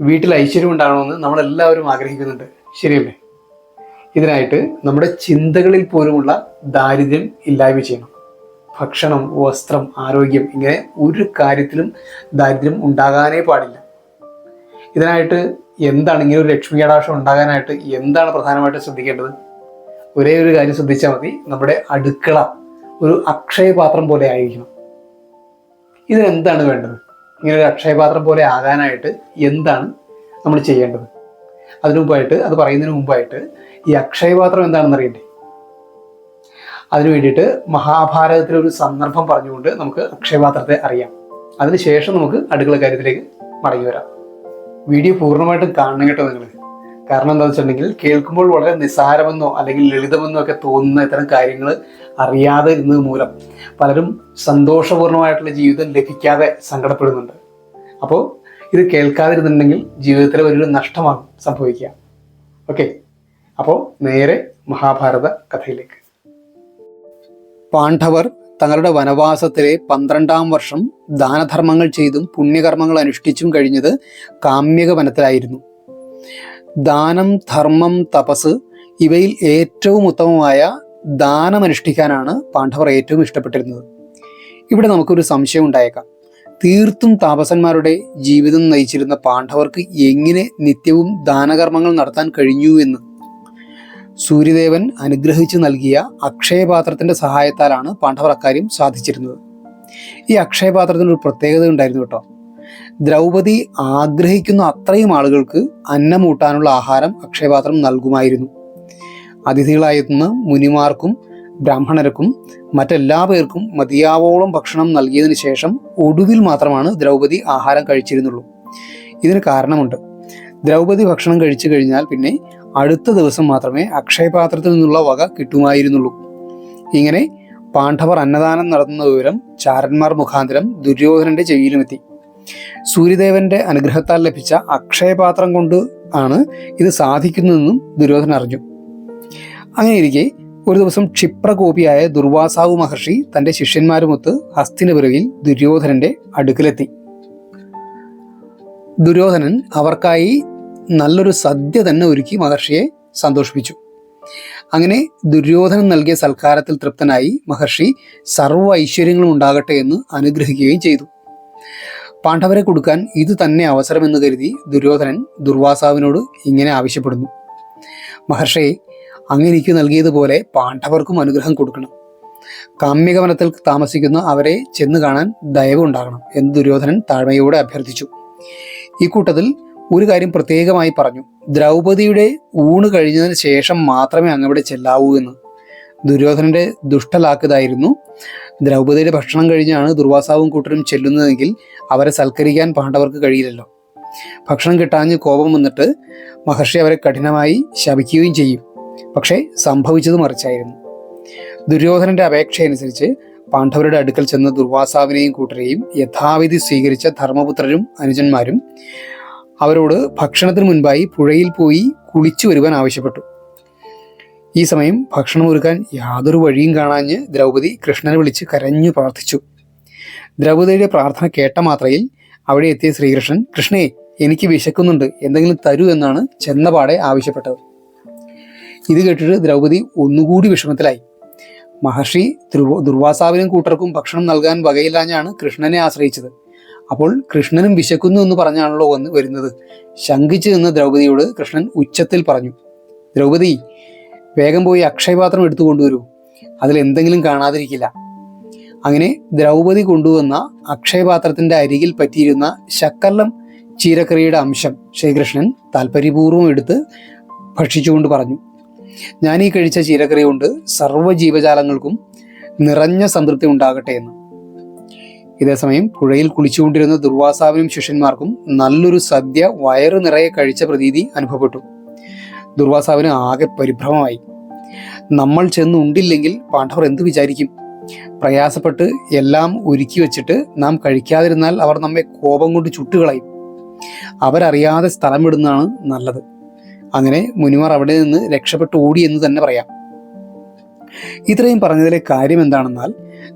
വീട്ടിൽ ഐശ്വര്യം ഉണ്ടാകണമെന്ന് നമ്മളെല്ലാവരും ആഗ്രഹിക്കുന്നുണ്ട്. ശരിയല്ലേ? ഇതിനായിട്ട് നമ്മുടെ ചിന്തകളിൽ പോലുമുള്ള ദാരിദ്ര്യം ഇല്ലായ്മ ചെയ്യണം. ഭക്ഷണം വസ്ത്രം ആരോഗ്യം ഇങ്ങനെ ഒരു കാര്യത്തിലും ദാരിദ്ര്യം ഉണ്ടാകാനേ പാടില്ല. ഇതിനായിട്ട് എന്താണ് ഇങ്ങനെ ഒരു ലക്ഷ്മി കടാക്ഷം ഉണ്ടാകാനായിട്ട് എന്താണ് പ്രധാനമായിട്ട് ശ്രദ്ധിക്കേണ്ടത്? ഒരേ ഒരു കാര്യം ശ്രദ്ധിച്ചാൽ മതി. നമ്മുടെ അടുക്കള ഒരു അക്ഷയപാത്രം പോലെ ആയിരിക്കണം. ഇതിനെന്താണ് വേണ്ടത്? ഇങ്ങനെ ഒരു അക്ഷയപാത്രം പോലെ ആകാനായിട്ട് എന്താണ് നമ്മൾ ചെയ്യേണ്ടത്? അതിനു മുമ്പായിട്ട് അത് പറയുന്നതിന് മുമ്പായിട്ട് ഈ അക്ഷയപാത്രം എന്താണെന്ന് അറിയണ്ടേ? അതിനു വേണ്ടിയിട്ട് മഹാഭാരതത്തിലെ ഒരു സന്ദർഭം പറഞ്ഞുകൊണ്ട് നമുക്ക് അക്ഷയപാത്രത്തെ അറിയാം. അതിനുശേഷം നമുക്ക് അടുക്കള കാര്യത്തിലേക്ക് മടങ്ങി വരാം. വീഡിയോ പൂർണമായിട്ടും കാണണം കേട്ടോ നിങ്ങൾ. കാരണം എന്താണെന്ന് വെച്ചിട്ടുണ്ടെങ്കിൽ കേൾക്കുമ്പോൾ വളരെ നിസ്സാരമെന്നോ അല്ലെങ്കിൽ ലളിതമെന്നോ ഒക്കെ തോന്നുന്ന ഇത്തരം കാര്യങ്ങൾ അറിയാതെ ഇരുന്നത് മൂലം പലരും സന്തോഷപൂർണമായിട്ടുള്ള ജീവിതം ലഭിക്കാതെ സങ്കടപ്പെടുന്നുണ്ട്. അപ്പോൾ ഇത് കേൾക്കാതിരുന്നുണ്ടെങ്കിൽ ജീവിതത്തിലെ വലിയൊരു നഷ്ടമാണ് സംഭവിക്കുക. ഓക്കെ? അപ്പോൾ നേരെ മഹാഭാരത കഥയിലേക്ക്. പാണ്ഡവർ തങ്ങളുടെ വനവാസത്തിലെ പന്ത്രണ്ടാം വർഷം ദാനധർമ്മങ്ങൾ ചെയ്തും പുണ്യകർമ്മങ്ങൾ അനുഷ്ഠിച്ചും കഴിഞ്ഞത് കാമ്യക വനത്തിലായിരുന്നു ദാനം ധർമ്മം തപസ് ഇവയിൽ ഏറ്റവും ഉത്തമമായ ദാനം അനുഷ്ഠിക്കാനാണ് പാണ്ഡവർ ഏറ്റവും ഇഷ്ടപ്പെട്ടിരുന്നത്. ഇവിടെ നമുക്കൊരു സംശയം ഉണ്ടായേക്കാം. തീർത്തും താപസന്മാരുടെ ജീവിതം നയിച്ചിരുന്ന പാണ്ഡവർക്ക് എങ്ങനെ നിത്യവും ദാനകർമ്മങ്ങൾ നടത്താൻ കഴിഞ്ഞു എന്ന്? സൂര്യദേവൻ അനുഗ്രഹിച്ചു നൽകിയ അക്ഷയപാത്രത്തിന്റെ സഹായത്താലാണ് പാണ്ഡവർ അക്കാര്യം സാധിച്ചിരുന്നത്. ഈ അക്ഷയപാത്രത്തിന് ഒരു പ്രത്യേകത ഉണ്ടായിരുന്നു കേട്ടോ. ദ്രൗപദി ആഗ്രഹിക്കുന്ന അത്രയും ആളുകൾക്ക് അന്നമൂട്ടാനുള്ള ആഹാരം അക്ഷയപാത്രം നൽകുമായിരുന്നു. അതിഥികളായെത്തുന്ന മുനിമാർക്കും ബ്രാഹ്മണർക്കും മറ്റെല്ലാ പേർക്കും മതിയാവോളം ഭക്ഷണം നൽകിയതിനു ശേഷം ഒടുവിൽ മാത്രമാണ് ദ്രൗപദി ആഹാരം കഴിച്ചിരുന്നുള്ളൂ. ഇതിന് കാരണമുണ്ട്. ദ്രൗപദി ഭക്ഷണം കഴിച്ചു കഴിഞ്ഞാൽ പിന്നെ അടുത്ത ദിവസം മാത്രമേ അക്ഷയപാത്രത്തിൽ നിന്നുള്ള വക കിട്ടുമായിരുന്നുള്ളൂ. ഇങ്ങനെ പാണ്ഡവർ അന്നദാനം നടത്തുന്ന വിവരം ചാരന്മാർ മുഖാന്തരം ദുര്യോധനന്റെ ചെവിയിലുമെത്തി സൂര്യദേവന്റെ അനുഗ്രഹത്താൽ ലഭിച്ച അക്ഷയപാത്രം കൊണ്ട് ആണ് ഇത് സാധിക്കുന്നതെന്നും ദുര്യോധനൻ അറിഞ്ഞു അങ്ങനെയിരിക്കെ ഒരു ദിവസം ക്ഷിപ്രകോപിയായ ദുർവാസാവു മഹർഷി തന്റെ ശിഷ്യന്മാരുമൊത്ത് ഹസ്തിന് പിറകിൽ ദുര്യോധനന്റെ അടുക്കലെത്തി. ദുര്യോധനൻ അവർക്കായി നല്ലൊരു സദ്യ തന്നെ ഒരുക്കി മഹർഷിയെ സന്തോഷിപ്പിച്ചു. അങ്ങനെ ദുര്യോധനൻ നൽകിയ സൽക്കാരത്തിൽ തൃപ്തനായി മഹർഷി സർവ ഐശ്വര്യങ്ങളും ഉണ്ടാകട്ടെ എന്ന് അനുഗ്രഹിക്കുകയും ചെയ്തു. പാണ്ഡവരെ കൊടുക്കാൻ ഇത് തന്നെ അവസരമെന്ന് കരുതി ദുര്യോധനൻ ദുർവാസാവിനോട് ഇങ്ങനെ ആവശ്യപ്പെടുന്നു. മഹർഷിയെ അങ്ങ് എനിക്ക് നൽകിയതുപോലെ പാണ്ഡവർക്കും അനുഗ്രഹം കൊടുക്കണം. കാമ്യകവനത്തിൽ താമസിക്കുന്ന അവരെ ചെന്ന് കാണാൻ ദയവുണ്ടാകണം എന്ന് ദുര്യോധനൻ താഴ്മയോടെ അഭ്യർത്ഥിച്ചു. ഈ കൂട്ടത്തിൽ ഒരു കാര്യം പ്രത്യേകമായി പറഞ്ഞു. ദ്രൗപതിയുടെ ഊണ് കഴിഞ്ഞതിന് ശേഷം മാത്രമേ അങ്ങവിടെ ചെല്ലാവൂ എന്ന്. ദുര്യോധനന്റെ ദുഷ്ടലാക്കതായിരുന്നു ദ്രൗപതിയുടെ ഭക്ഷണം കഴിഞ്ഞാണ് ദുർവാസാവും കൂട്ടരും ചെല്ലുന്നതെങ്കിൽ അവരെ സൽക്കരിക്കാൻ പാണ്ഡവർക്ക് കഴിയില്ലല്ലോ. ഭക്ഷണം കിട്ടാഞ്ഞ് കോപം വന്നിട്ട് മഹർഷി അവരെ കഠിനമായി ശപിക്കുകയും ചെയ്യും. പക്ഷേ സംഭവിച്ചത് മറിച്ചായിരുന്നു. ദുര്യോധനന്റെ അപേക്ഷയനുസരിച്ച് പാണ്ഡവരുടെ അടുക്കൽ ചെന്ന ദുർവാസാവിനെയും കൂട്ടരെയും യഥാവിധി സ്വീകരിച്ച ധർമ്മപുത്രരും അനുജന്മാരും അവരോട് ഭക്ഷണത്തിന് മുൻപായി പുഴയിൽ പോയി കുളിച്ചു വരുവാൻ ആവശ്യപ്പെട്ടു. ഈ സമയം ഭക്ഷണം ഒരുക്കാൻ യാതൊരു വഴിയും കാണാഞ്ഞ് ദ്രൗപദി കൃഷ്ണനെ വിളിച്ച് കരഞ്ഞു പ്രാർത്ഥിച്ചു. ദ്രൗപദിയുടെ പ്രാർത്ഥന കേട്ട മാത്രയിൽ അവിടെ എത്തിയ ശ്രീകൃഷ്ണൻ കൃഷ്ണേ എനിക്ക് വിശക്കുന്നുണ്ട്. എന്തെങ്കിലും തരൂ എന്നാണ് ചെന്നപാടെ ആവശ്യപ്പെട്ടത്. ഇത് കേട്ടിട്ട് ദ്രൗപദി ഒന്നുകൂടി വിഷമത്തിലായി. മഹർഷി ദുർവാസാവിനും കൂട്ടർക്കും ഭക്ഷണം നൽകാൻ വകയില്ലാഞ്ഞാണ് കൃഷ്ണനെ ആശ്രയിച്ചത്. അപ്പോൾ കൃഷ്ണനും വിശക്കുന്നു എന്ന് പറഞ്ഞാണല്ലോ വന്ന് വരുന്നത്. ശങ്കിച്ചു നിന്ന ദ്രൗപദിയോട് കൃഷ്ണൻ ഉച്ചത്തിൽ പറഞ്ഞു ദ്രൗപദി വേഗം പോയി അക്ഷയപാത്രം എടുത്തു കൊണ്ടുവരൂ. അതിൽ എന്തെങ്കിലും കാണാതിരിക്കില്ല. അങ്ങനെ ദ്രൗപദി കൊണ്ടുവന്ന അക്ഷയപാത്രത്തിന്റെ അരികിൽ പറ്റിയിരുന്ന ശക്കല്ലം ചീരക്കറിയുടെ അംശം ശ്രീകൃഷ്ണൻ താല്പര്യപൂർവം എടുത്ത് ഭക്ഷിച്ചുകൊണ്ട് പറഞ്ഞു ഞാൻ ഈ കഴിച്ച ചീരക്കറി കൊണ്ട് സർവ ജീവജാലങ്ങൾക്കും നിറഞ്ഞ സംതൃപ്തി ഉണ്ടാകട്ടെ എന്ന്. ഇതേസമയം പുഴയിൽ കുളിച്ചുകൊണ്ടിരുന്ന ദുർവാസാവിനും ശിഷ്യന്മാർക്കും നല്ലൊരു സദ്യ വയറു നിറയെ കഴിച്ച പ്രതീതി അനുഭവപ്പെട്ടു. ദുർവാസാവിന് ആകെ പരിഭ്രമമായി. നമ്മൾ ചെന്ന് ഉണ്ടില്ലെങ്കിൽ പാണ്ഡവർ എന്ത് വിചാരിക്കും? പ്രയാസപ്പെട്ട് എല്ലാം ഒരുക്കി വെച്ചിട്ട് നാം കഴിക്കാതിരുന്നാൽ അവർ നമ്മെ കോപം കൊണ്ട് ചുട്ടുകളയും. അവരറിയാതെ സ്ഥലം വിടുന്നതാണ് നല്ലത്. അങ്ങനെ മുനിമാർ അവിടെ നിന്ന് രക്ഷപ്പെട്ടു ഓടി എന്ന് തന്നെ പറയാം. ഇത്രയും പറഞ്ഞതിലെ കാര്യം എന്താണെന്നാൽ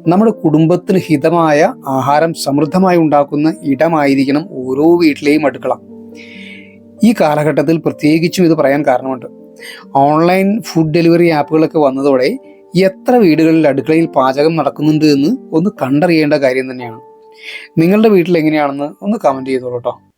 നമ്മുടെ കുടുംബത്തിന് ഹിതമായ ആഹാരം സമൃദ്ധമായി ഉണ്ടാക്കുന്ന ഇടമായിരിക്കണം ഓരോ വീട്ടിലെയും അടുക്കള. ഈ കാലഘട്ടത്തിൽ പ്രത്യേകിച്ചും ഇത് പറയാൻ കാരണമുണ്ട്. ഓൺലൈൻ ഫുഡ് ഡെലിവറി ആപ്പുകളൊക്കെ വന്നതോടെ എത്ര വീടുകളിൽ അടുക്കളയിൽ പാചകം നടക്കുന്നുണ്ട് എന്ന് ഒന്ന് കണ്ടറിയേണ്ട കാര്യം തന്നെയാണ്. നിങ്ങളുടെ വീട്ടിൽ എങ്ങനെയാണെന്ന് ഒന്ന് കമന്റ് ചെയ്തോളൂ കേട്ടോ